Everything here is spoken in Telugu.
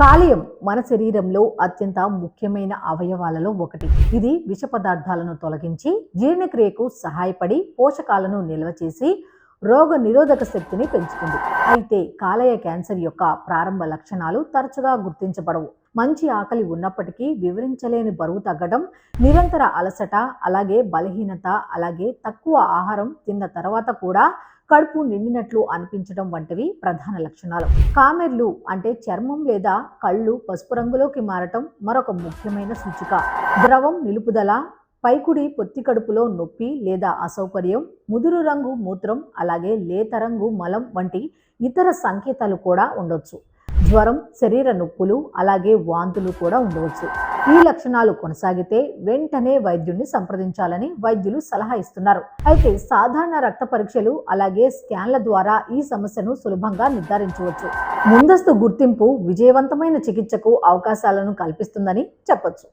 కాలేయం మన శరీరంలో అత్యంత ముఖ్యమైన అవయవాలలో ఒకటి. ఇది విష పదార్థాలను తొలగించి జీర్ణక్రియకు సహాయపడి పోషకాలను నిల్వ చేసి రోగ నిరోధక శక్తిని పెంచుతుంది. అయితే కాలేయ క్యాన్సర్ యొక్క ప్రారంభ లక్షణాలు తరచుగా గుర్తించబడవు. మంచి ఆకలి ఉన్నప్పటికీ వివరించలేని బరువు తగ్గడం నిరంతర అలసట అలాగే బలహీనత అలాగే తక్కువ ఆహారం తిన్న తర్వాత కూడా కడుపు నిండినట్లు అనిపించడం వంటివి ప్రధాన లక్షణాలు. కామెర్లు అంటే చర్మం లేదా కళ్ళు పసుపు రంగులోకి మారటం మరొక ముఖ్యమైన సూచిక. ద్రవం నిలుపుదల పైకుడి పొత్తి కడుపులో నొప్పి లేదా అసౌకర్యం ముదురు రంగు మూత్రం అలాగే లేత రంగు మలం వంటి ఇతర సంకేతాలు కూడా ఉండొచ్చు. జ్వరం శరీర నొప్పులు అలాగే వాంతులు కూడా ఉండవచ్చు. ఈ లక్షణాలు కొనసాగితే వెంటనే వైద్యుడిని సంప్రదించాలని వైద్యులు సలహా ఇస్తున్నారు. అయితే సాధారణ రక్త పరీక్షలు అలాగే స్కాన్ల ద్వారా ఈ సమస్యను సులభంగా నిర్ధారించవచ్చు. ముందస్తు గుర్తింపు విజయవంతమైన చికిత్సకు అవకాశాలను కల్పిస్తుందని చెప్పొచ్చు.